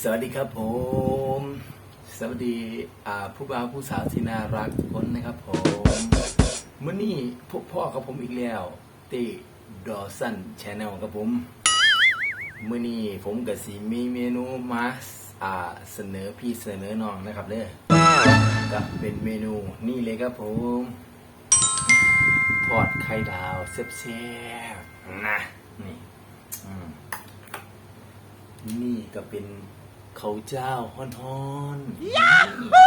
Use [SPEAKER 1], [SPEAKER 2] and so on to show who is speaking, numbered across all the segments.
[SPEAKER 1] สวัสดีครับผม สวัสดีผู้บ่าวผู้สาวที่น่ารักทุกคนนะครับผมเมื่อนี้พวกพ่อกับผมอีกแล้วที่ดอสันชแนลครับผมเมื่อนี้ผมกับสีมีเมนูมาอ่าเสนอพี่เสนอน้องนะครับเด้อก็เป็นเมนูนี่เลยครับผมทอดไข่ดาวเซ่บๆนะนี่นี่ก็เป็น เขาวเจ้าฮ้อนๆยาฮู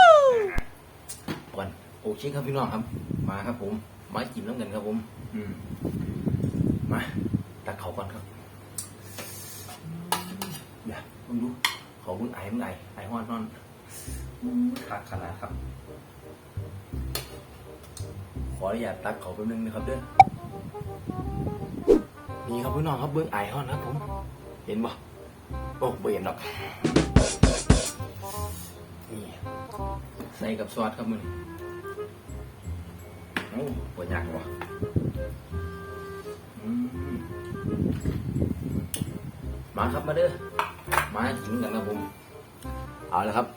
[SPEAKER 1] ก่อนโอเคครับพี่น้องครับ มาครับผม มากินน้ำกันครับผม อืมมาตักเขาก่อนครับอย่ามึงดูเขาเพิ่งไอ้มึงไอ้ไอ้ฮ้อนนอนตักขนาดครับ ขออนุญาตตักเขาแป๊บนึงนะครับเด้อนี่ครับพี่น้องครับเบื้องไอ้ฮ้อนครับผม เห็นบ่ โอ้เบียนดอกนี่ใส่กับซอสครับมึงโอ้ปวดยากว่ะอืมาครับมาเด้อมากินกันครับผมเอาละครับ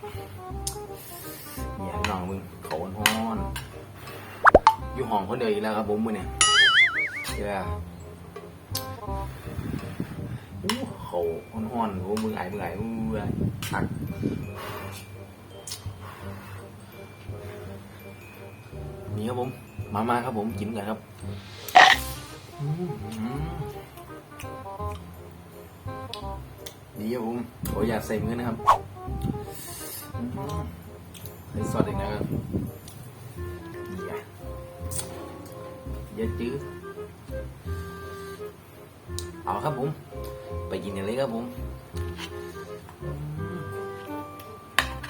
[SPEAKER 1] เนี่ยน้องมึงเขาฮ้อนอยู่ห้องคนเดียวอีกแล้วครับผมมือเนี่ยเจ้า ห่อนๆโอ้มือไอ้มือไอ้อู้ยักนี่ครับผม มามาครับผมกินกันครับนี่ครับผมโอ้ยอยากใส่มือนะครับอืมใส่ซอสอีกนะครับนี่อะจื้อเอาครับผม กินกันเลยครับผม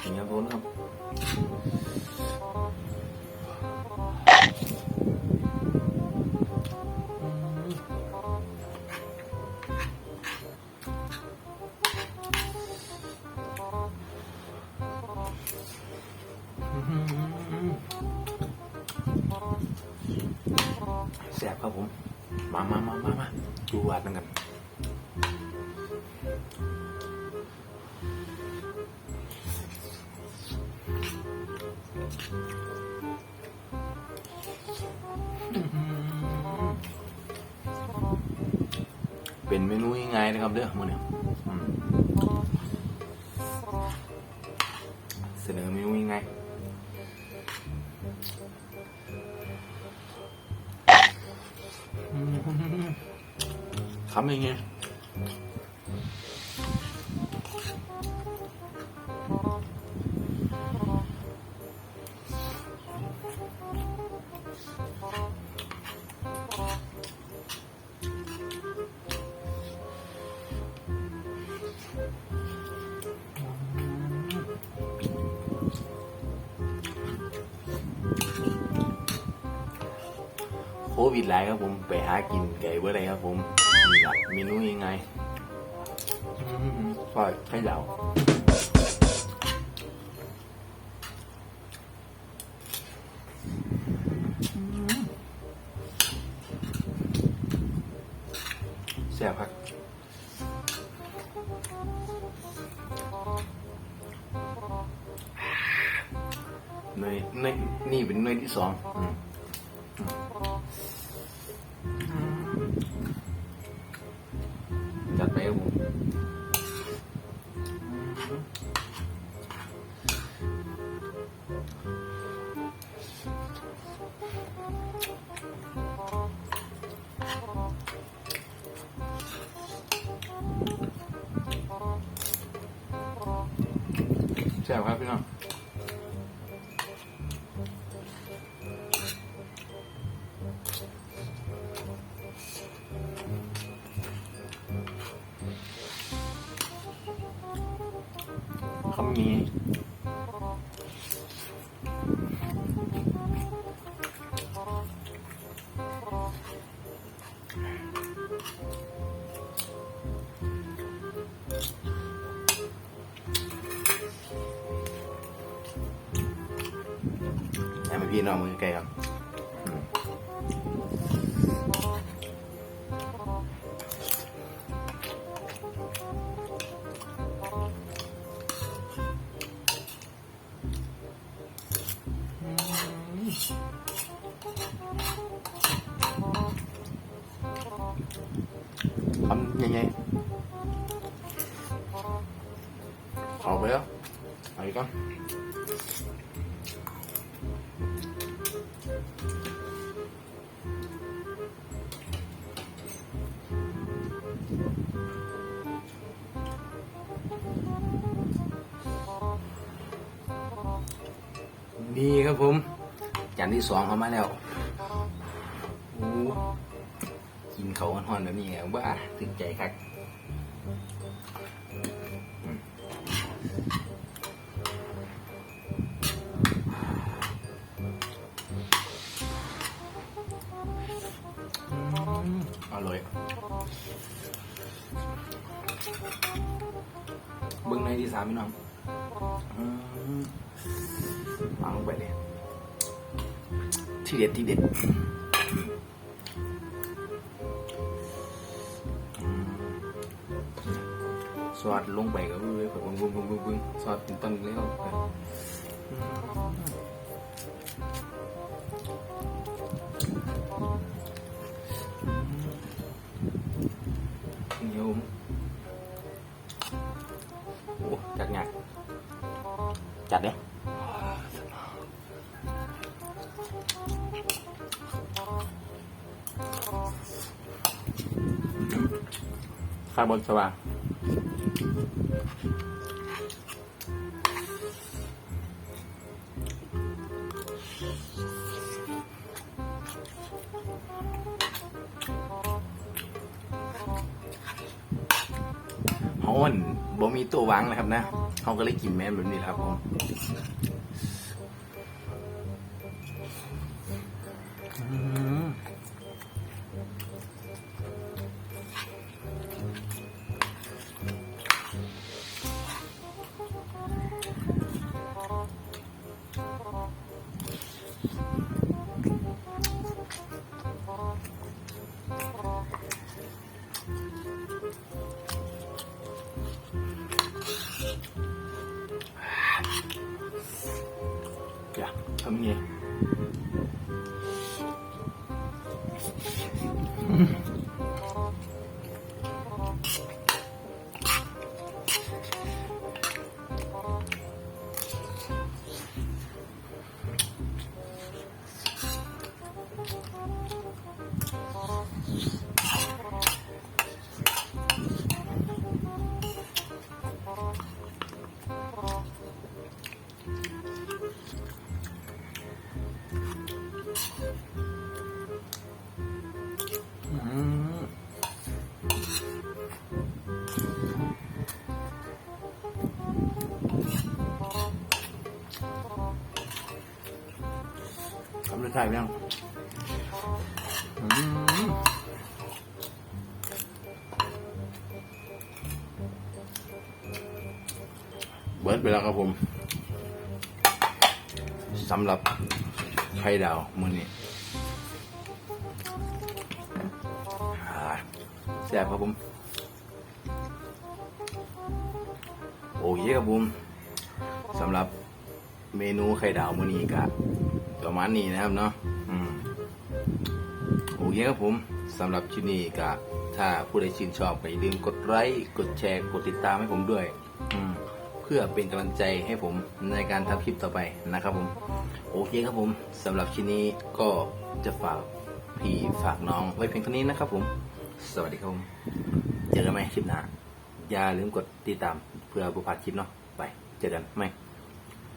[SPEAKER 1] นี่ครับผมครับแซ่บครับผม มามามามามาดูวาดนั่งกัน เป็นเมนูง่ายๆนะครับเด้อมื้อนี้เสนอเมนูง่ายๆอืมคำยังไง วิดหลายครับผมไปหากินไก่เบอร์ไรครับผมนี่ละเมนูยังไงทอดไข่ดาวแซ่บครับเนยเนยนี่เป็นเนยที่สองอืม ซ่บครับพี่น้องคำนี้ พี่น้องมือไกลครับทำยังไงเอาไปแล้วไปกัน นี่ครับผม จานที่สองเข้ามาแล้วโอ้กินเขาห่อนๆแบบนี้ไงว่าถึงใจครับอร่อยเบิ้งในที่สามพี่น้อง อืมวางลงไปเลย ที่เด็ดที่เด็ดอืมซอสลงไปก็เลยแบบบึ้งบึ้งบึ้งบึ้งบึ้งสเป็นต้นเลยครับเหนียวโอ้จัดงานจัดเด้ คาร์บอนสว่างเฮาอั่นบ่มีตัววางนะครับนะเขาก็เลยกินแม่นแบบนี้แหละครับผมอืม 呀他们也 ทำรสชาติยังอืมเบิร์ดไปแล้วครับผมสำหรับไข่ดาวมื้อนี้แซ่บครับผม โอเคครับผมสำหรับเมนูไข่ดาวมื้อนี้ก็ ประมาณนี้นะครับเนาะอืมโอเคครับผมสำหรับชินนี้ก็ถ้าผู้ใดชื่นชอบก็อย่าลืมกดไลค์กดแชร์กดติดตามให้ผมด้วยเพื่อเป็นกำลังใจให้ผมในการทำคลิปต่อไปนะครับผม โอเคครับผมสำหรับชินนี้ก็จะฝากพี่ฝากน้องไว้เพียงเท่านี้นะครับผม สวัสดีครับผม เจอกันไหมคลิปหน้าอย่าลืมกดติดตามเพื่อบุพลาคลิปเนาะไป เจอกันไหม